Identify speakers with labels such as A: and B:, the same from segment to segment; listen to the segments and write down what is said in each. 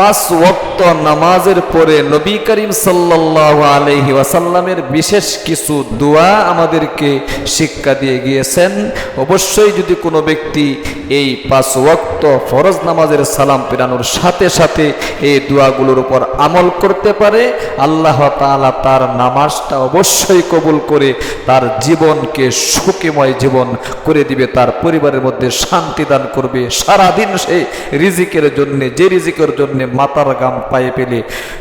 A: পাঁচ নামাজের পরে নবী করিম সাল্লাল্লাহু আলাইহি ওয়াসাল্লামের বিশেষ কিছু দোয়া আমাদেরকে শিক্ষা দিয়ে গিয়েছেন। অবশ্যই যদি কোনো ব্যক্তি এই পাঁচ ওয়াক্ত ফরজ নামাজের সালাম পেরানোর সাথে সাথে এই দোয়াগুলোর উপর আমল করতে পারে, আল্লাহ তাআলা তার নামাজটা অবশ্যই কবুল করে তার জীবনকে সুখময় জীবন করে দিবে, তার পরিবারের মধ্যে শান্তি দান করবে। সারাদিন সে রিজিকের জন্যে, যে রিজিকের জন্যে মাতার গাম পায়ে পেলে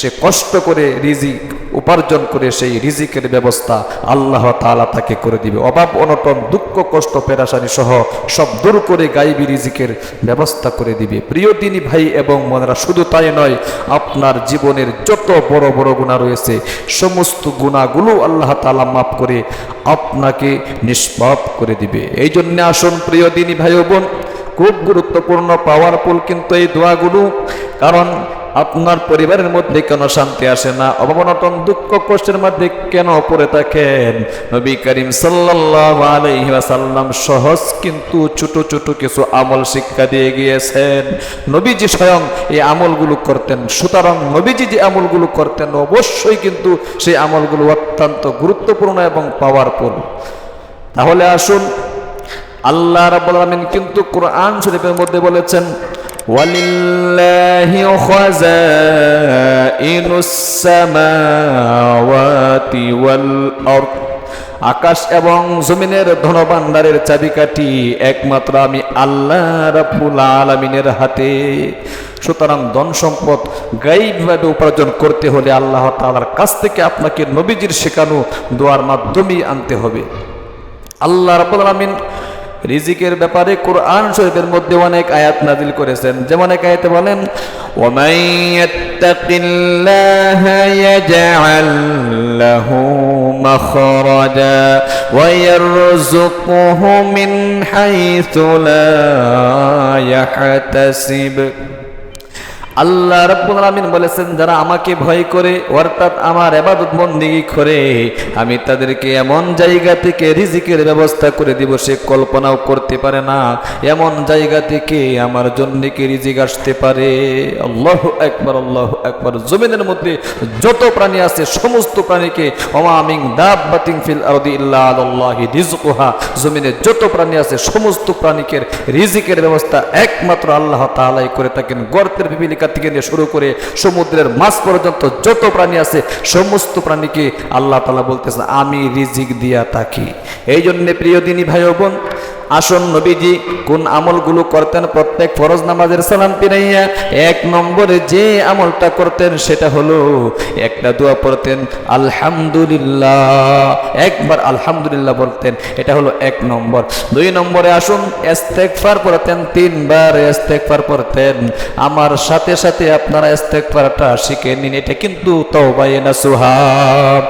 A: সে কষ্ট করে রিজিক উপার্জন করে সেই রিজিকের ব্যবস্থা আল্লাহ তাআলা তাকে করে দিবে। অভাব, অনটন, দুঃখ, কষ্ট, পেরাশানি সহ সব দূর করে গাইবি রিজিকের ব্যবস্থা করে দিবে। প্রিয় দিনী ভাই এবং মনেরা শুধু তাই নয়, আপনার জীবনের যত বড় বড় গুণা রয়েছে, সমস্ত গুণাগুলো আল্লাহ তালা মাফ করে আপনাকে নিষ্পাপ করে দিবে। এই জন্য আসুন প্রিয় দিনী ভাই বোন, খুব গুরুত্বপূর্ণ পাওয়ারফুল কিন্তু এই দোয়াগুলো, কারণ আপনার পরিবারের মধ্যে কেন শান্তি আসে না? অভাবনটন দুঃখ কষ্টের মধ্যে কেন পড়ে থাকেন? নবী করিম আলাইহি সহজ কিন্তু ছোট ছোট কিছু আমল শিক্ষা দিয়ে গিয়েছেন। নবীজি স্বয়ং এই আমলগুলো করতেন। সুতরাং নবীজি যে আমলগুলো করতেন, অবশ্যই কিন্তু সেই আমলগুলো অত্যন্ত গুরুত্বপূর্ণ এবং পাওয়ারফুল তাহলে আসুন, আল্লাহ রাব্বুল আলামিন কিন্তু কোরআন শরীফের মধ্যে বলেছেন খাযাইনুস সামাওয়াতি ওয়াল আরদ আকাশ এবং জমিনের ধনভাণ্ডারের চাবিকাঠি একমাত্র আমি আল্লাহ রাব্বুল আলামিনের হাতে। সুতরাং ধন সম্পদ গাইবভাবে উপার্জন করতে হলে আল্লাহ তাআলার কাছ থেকে আপনাকে নবীজির শেখানো দোয়ার মাধ্যমেই আনতে হবে। আল্লাহ রাব্বুল আলামিন রিজিকের ব্যাপারে কোরআন শরীফের মধ্যে অনেক আয়াত নাজিল করেছেন। যেমন এক আয়াতে বলেন
B: ওমাইয়াত্তাকিল্লাহ
A: আল্লাহ রাব্বুল আলামিন বলেছেন, যারা আমাকে ভয় করে, অর্থাৎ আমার ইবাদত বন্দেগী করে, আমি তাদেরকে এমন জায়গা থেকে রিজিকের ব্যবস্থা করে দিব, সে কল্পনাও করতে পারে না। এমন জায়গা থেকে আমার জন্য কি রিজিক আসতে পারে? আল্লাহু আকবার আল্লাহু আকবার। জমিনের মধ্যে যত প্রাণী আছে, সমস্ত প্রাণীকে অমামিং দাব্বাতিং ফিল আরদি ইল্লা আলাল্লাহি রিজকুহা জমিনে যত প্রাণী আছে, সমস্ত প্রাণীকে রিজিকের ব্যবস্থা একমাত্র আল্লাহ তাআলাই করে থাকেন। গর্তের পিপিলিকা থেকে নিয়ে শুরু করে সমুদ্রের মাছ পর্যন্ত যত প্রাণী আছে, সমস্ত প্রাণীকে আল্লাহ তালা বলতেছে আমি রিজিক দিয়া থাকি। এই জন্যে প্রিয় দিনী ভাই বোন আসন নবীজি, কোন আমলগুলো করতেন প্রত্যেক ফরজ নামাজের সালাম পিরাইয়া এক নম্বরে যে আমলটা করতেন সেটা হলো, একটা দোয়া পড়তেন, আলহামদুলিল্লাহ। একবার আলহামদুলিল্লাহ বলতেন, এটা হলো এক নম্বর। দুই নম্বরে আসুন, ইস্তেগফার পড়তেন, তিনবার ইস্তেগফার পড়তেন। আমার সাথে সাথে আপনারা ইস্তেগফারটা শিখে নিন, এটা কিন্তু তওবায়ে নাসুহাব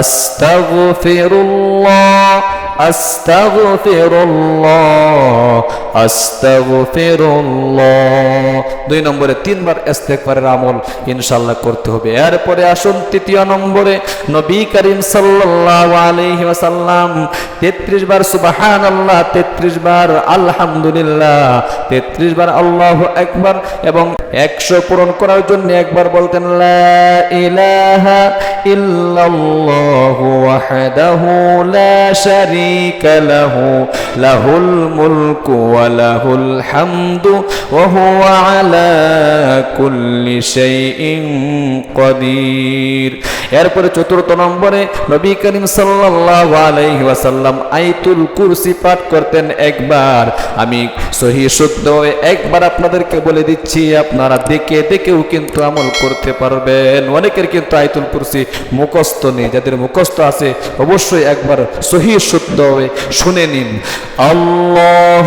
A: আস্তাগফিরুল্লাহ। আস্তাগফিরুল্লাহ আস্তাগফিরুল্লাহ। দুই নম্বরে তিনবার ইস্তেগফারের আমল ইনশাআল্লাহ করতে হবে। এরপরে আসুন তৃতীয় নম্বরে নবী করিম সাল্লাল্লাহু আলাইহি ওয়াসাল্লাম 33 বার সুবহানাল্লাহ 33 বার আলহামদুলিল্লাহ 33 বার আল্লাহু আকবার এবং 100 পূরণ করার জন্য একবার বলতেন এরপরে চতুর্থ নম্বরে নবী করিম ওয়াসাল্লাম আয়াতুল কুরসি পাঠ করতেন একবার। আমি সহি শুদ্ধ একবার আপনাদেরকে বলে দিচ্ছি, আপনারা দেখে দেখেও কিন্তু আমল করতে পারবেন অনেকের কিন্তু আয়তুল কুরসি মুখস্থ নেই, যাদের মুখস্থ আছে অবশ্যই একবার সহি শুদ্ধ হয়ে শুনে নিন। আল্লাহ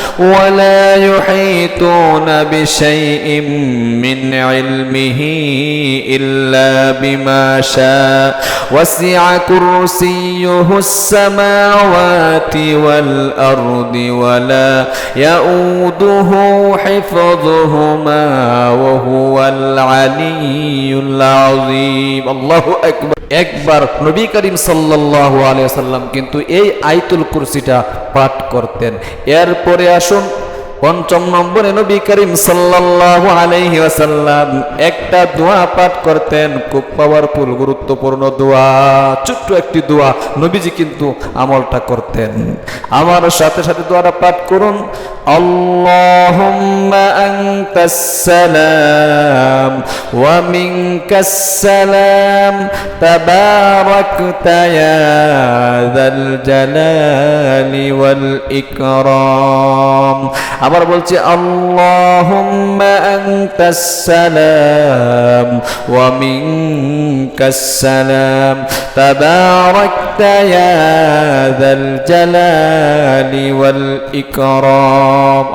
B: ولا يحيطون بشيء من علمه إلا بما شاء وسع كرسيه السماوات والأرض ولا يؤوده حفظهما وهو العلي العظيم الله أكبر
A: একবার নবী করিম সাল্লাল্লাহু আলাইহি সাল্লাম কিন্তু এই আইতুল কুরসিটা পাঠ করতেন এরপরে আসুন পঞ্চম নম্বরে নবী করিম সাল্লাল্লাহু আলাইহি ওয়াসাল্লাম একটা দোয়া পাঠ করতেন, খুব পাওয়ারফুল গুরুত্বপূর্ণ দোয়া, ছোট্ট একটি দোয়া। নবীজি কিন্তু আমলটা করতেন। আমার সাথে সাথে দোয়াটা পাঠ করুন। ইকরাম। আবার বলছি আনতাস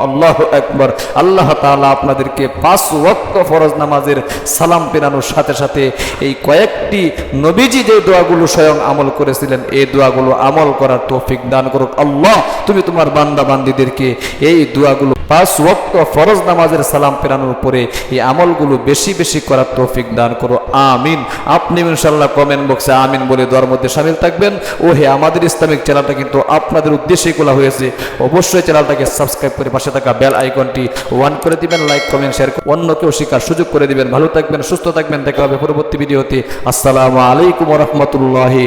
A: আল্লাহু আকবার। আল্লাহ তাআলা আপনাদেরকে পাঁচ ওয়াক্ত ফরজ নামাজের সালাম পেরানোর সাথে সাথে এই কয়েকটি নবীজি যে দোয়াগুলো স্বয়ং আমল করেছিলেন, এই দোয়াগুলো আমল করার তৌফিক দান করুক। আল্লাহ, তুমি তোমার বান্দা বান্দিদেরকে এই দোয়াগুলো পাঁচ ওয়াক্ত ফরজ নামাজের সালাম পেরানোর পরে এই আমলগুলো বেশি বেশি করার তৌফিক দান করো। আমিন। আপনি ইনশাল্লাহ কমেন্ট বক্সে আমিন বলে দোয়ার মধ্যে সামিল থাকবেন। ও হে আমাদের ইসলামিক চ্যানেলটা কিন্তু আপনাদের উদ্দেশ্যেই খোলা হয়েছে। অবশ্যই চ্যানেলটাকে সাবস্ক্রাইব করে পাশে থাকা বেল আইকনটি ওয়ান করে দিবেন, লাইক কমেন্ট শেয়ার অন্যকেও শেখার সুযোগ করে দিবেন। ভালো থাকবেন, সুস্থ থাকবেন। দেখা হবে পরবর্তী ভিডিওতে। আসসালামু আলাইকুম রহমতুল্লাহি